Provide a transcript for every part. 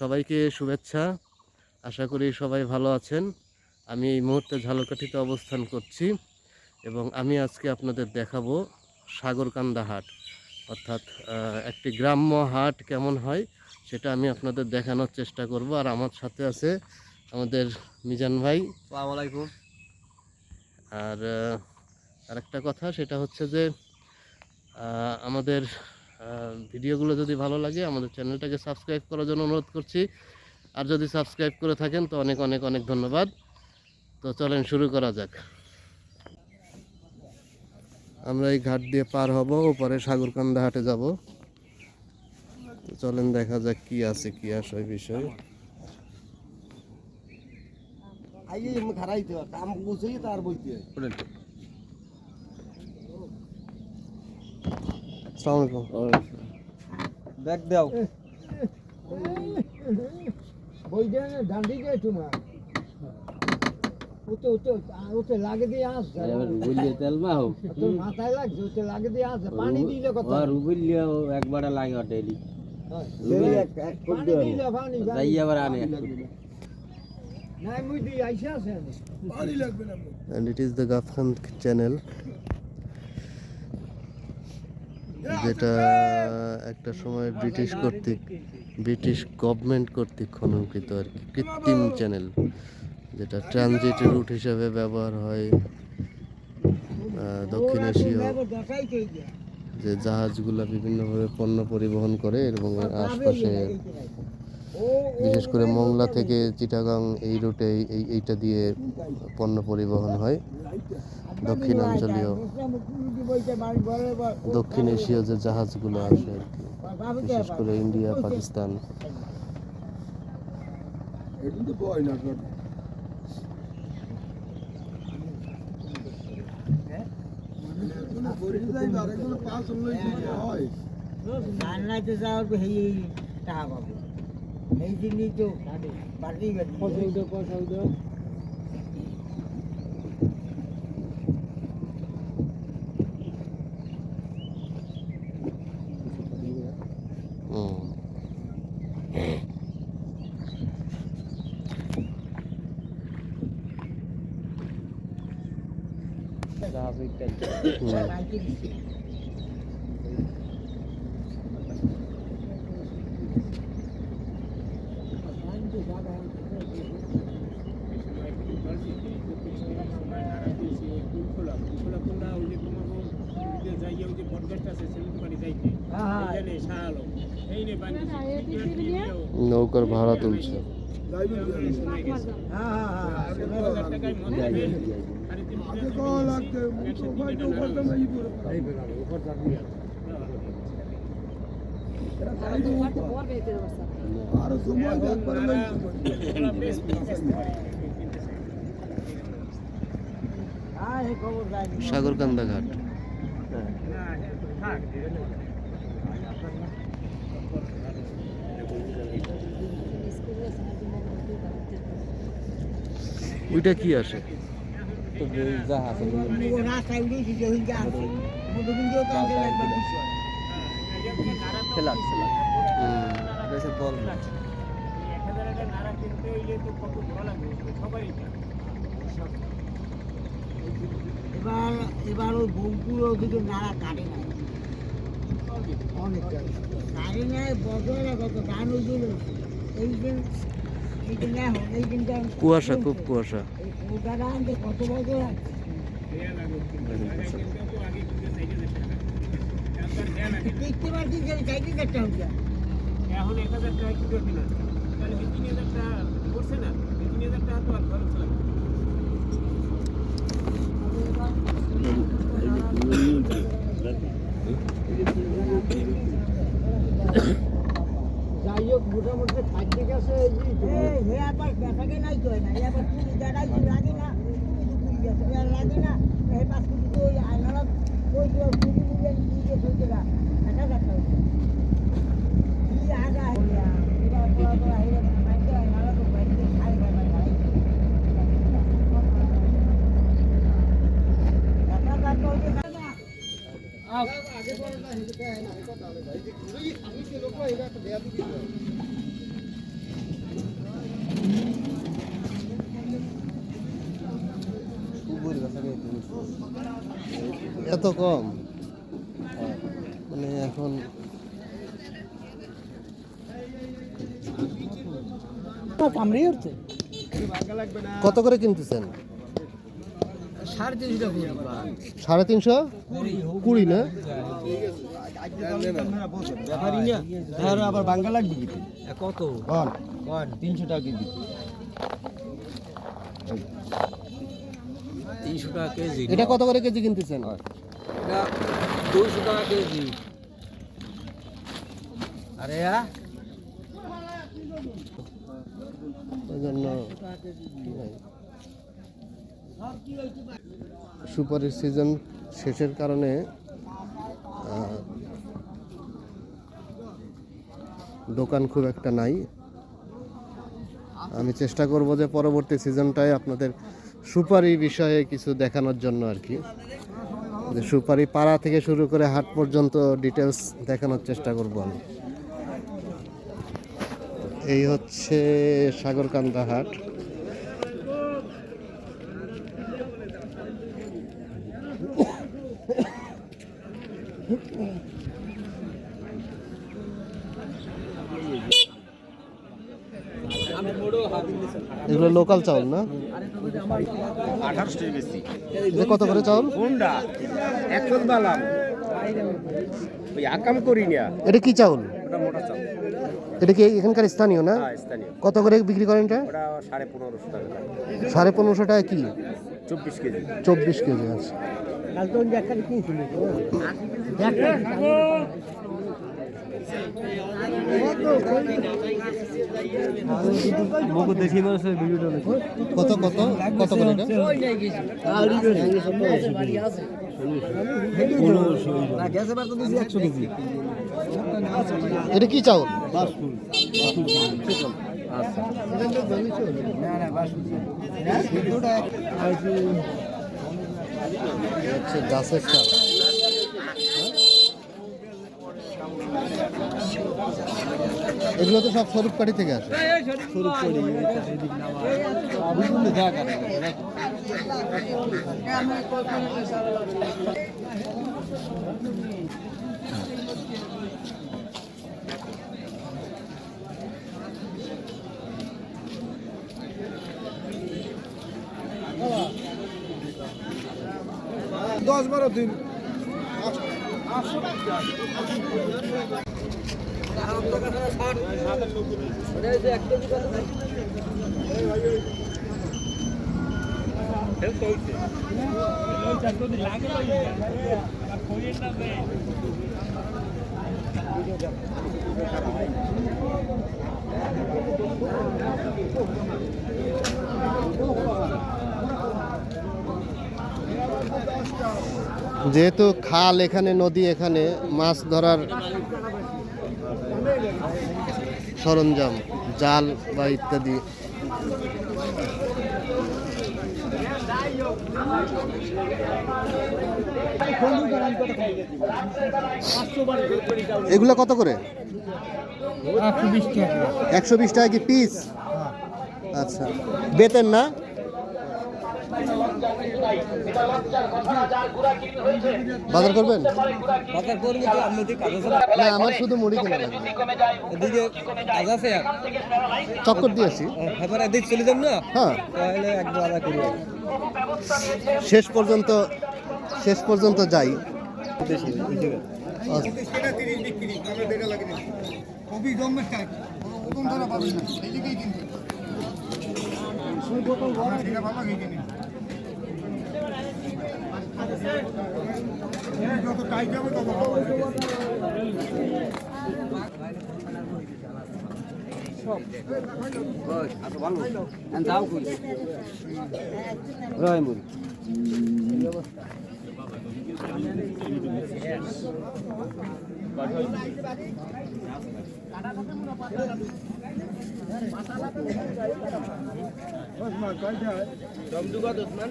সবাইকে শুভেচ্ছা। আশা করি সবাই ভালো আছেন। আমি এই মুহূর্তে ঝালকাঠিতে অবস্থান করছি এবং আমি আজকে আপনাদের দেখাবো সাগরকান্দা হাট। অর্থাৎ একটি গ্রাম্য হাট কেমন হয় সেটা আমি আপনাদের দেখানোর চেষ্টা করব। আর আমার সাথে আছে আমাদের মিজান ভাই। আলাইকুম। আর আরেকটা কথা সেটা হচ্ছে যে আমাদের ভিডিওগুলো যদি ভালো লাগে আমাদের চ্যানেলটাকে সাবস্ক্রাইব করার জন্য অনুরোধ করছি। আর যদি সাবস্ক্রাইব করে থাকেন তো অনেক অনেক অনেক ধন্যবাদ। তো চলেন শুরু করা যাক। আমরা এই ঘাট দিয়ে পার হব ওপরে সাগরকান্দা হাটে যাব। তো চলেন দেখা যাক কি আছে কি আসে বিষয়। আইয়ে আমি খারাইতে কাম গুছাই তার বইতে। আসসালামু আলাইকুম ব্যাগ দাও বইটা ডান্ডি যায় তোমার ওতে ওতে ওতে লাগে দিয়ে আসছে রুবুলিয়া তেল মাও তোর মাথায় লাগছে ওতে লাগে দিয়ে আসছে পানি দিলে কত ও রুবুলিয়া একবার লাগে ডেলি পানি দিলে পানি যাই আবার আনে নাই মুই দি আইসা আছে and it is the Gafhan channel যেটা একটা সময় ব্রিটিশ কর্তৃক ব্রিটিশ গভর্নমেন্ট কর্তৃক খননকৃত আর কি কৃত্রিম চ্যানেল যেটা ট্রানজিট রুট হিসাবে ব্যবহার হয় দক্ষিণ এশীয় যে জাহাজগুলা বিভিন্নভাবে পণ্য পরিবহন করে এবং এর আশপাশে বিশেষ করে মংলা থেকে চিটাগাং এই রুটে এই এইটা দিয়ে পণ্য পরিবহন হয়। দক্ষিণাঞ্চলীয় দক্ষিণ এশীয় যে জাহাজগুলো আসে আর কি, বিশেষ করে ইন্ডিয়া, পাকিস্তান। রান্নাতে যাওয়ার হেই টাকা Nandito dito. Paringat. Pasawdo, pasawdo. Grabe ka. Hmm. নৌকার ভাড়া তুলছে সাগরকান্দা ঘাট। ওইটা কি আসে? জাহাজ রাস্তায় উঠেছি যে হইতে আসছে মোটর কিন্তু কাজে লাগবে বিষয় খেলা বেশি বল এবার এবার ওই ওদিকে নাড়া কাটে নাই অনেক কাটে নাই বছর কত ধান উজুল এই দিন এই দিন এখন এই দিনটা কুয়াশা খুব কুয়াশা। কত বছর? দেখতে পাচ্ছি যে হচ্ছে এখন এক হাজার টাকা তাহলে ওই তিন হাজার না ওই তিন তো আর খরচ লাগবে যাই হোক মোটামুটি খাদ্য গেছে হে আবার বেটাকে নাই তো না এবার তুমি দাঁড়াই লাগে না লাগে না এই পাঁচ কোটি তো আয়নারা ওই এত কম? মানে এখন কত করে কিনতেছেন? সাড়ে তিনশো কুড়ি। না? আবার বাঙ্গা লাগবে কত? তিনশো টাকা কেজি। তিনশো টাকা কেজি এটা কত করে কেজি কিনতেছেন? এটা দুইশো টাকা কেজি। আরে ওই জন্য সুপারির সিজন শেষের কারণে দোকান খুব একটা নাই। আমি চেষ্টা করব যে পরবর্তী সিজনটায় আপনাদের সুপারি বিষয়ে কিছু দেখানোর জন্য আর কি। যে সুপারি পাড়া থেকে শুরু করে হাট পর্যন্ত ডিটেলস দেখানোর চেষ্টা করব আমি। এই হচ্ছে সাগরকান্দা হাট। এগুলো লোকাল চাউল না? কত করে চাউল? এটা কি চাউল? ওটা মোটা চাল এটা কি এখানকার স্থানীয় না? হ্যাঁ কত করে বিক্রি করেন এটা? সাড়ে পনেরোশো টাকা। সাড়ে পনেরোশো টাকা কি? চব্বিশ কেজি। চব্বিশ কেজি আছে কত কত কত করে এটা? কি চাউল? হচ্ছে গাছের চাল। এগুলো তো সব স্বরূপকাঠি থেকে আসে। দশ বারো দিন। যেহেতু খাল এখানে নদী এখানে মাছ ধরার সরঞ্জাম জাল বা ইত্যাদি। এগুলো কত করে? একশো বিশ টাকা। কি পিস আচ্ছা। বেতেন না? বাজার করবেন? কথা করবি তো না? আমার শুধু মুড়ি কেনা লাগবে এদিকে কাজ আছে চক্কর দিয়েছি এবার এদিক চলে যাম না? হ্যাঁ। তাহলে করি। শেষ পর্যন্ত শেষ পর্যন্ত যাই। কবি জন্মের ওরকম ধরা পাবি না এদিকেই কিন্তু ভালো কিনে যত টাইট হবে তত দাম কই রয় মুড়ি ওসমান কয় যায় দমদুগা ওসমান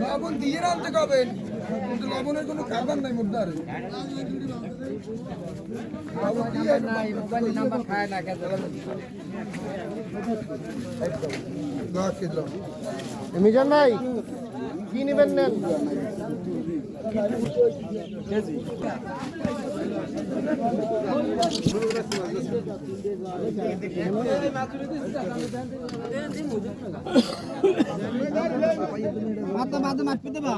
লবণ দিয়ে রাখতে কবেন? কিন্তু লবণের কোনো খাবার নাই মুদ্রারে মিজান ভাই কি নেবেন নেন? মাথা মাথা মাছ পেতে বা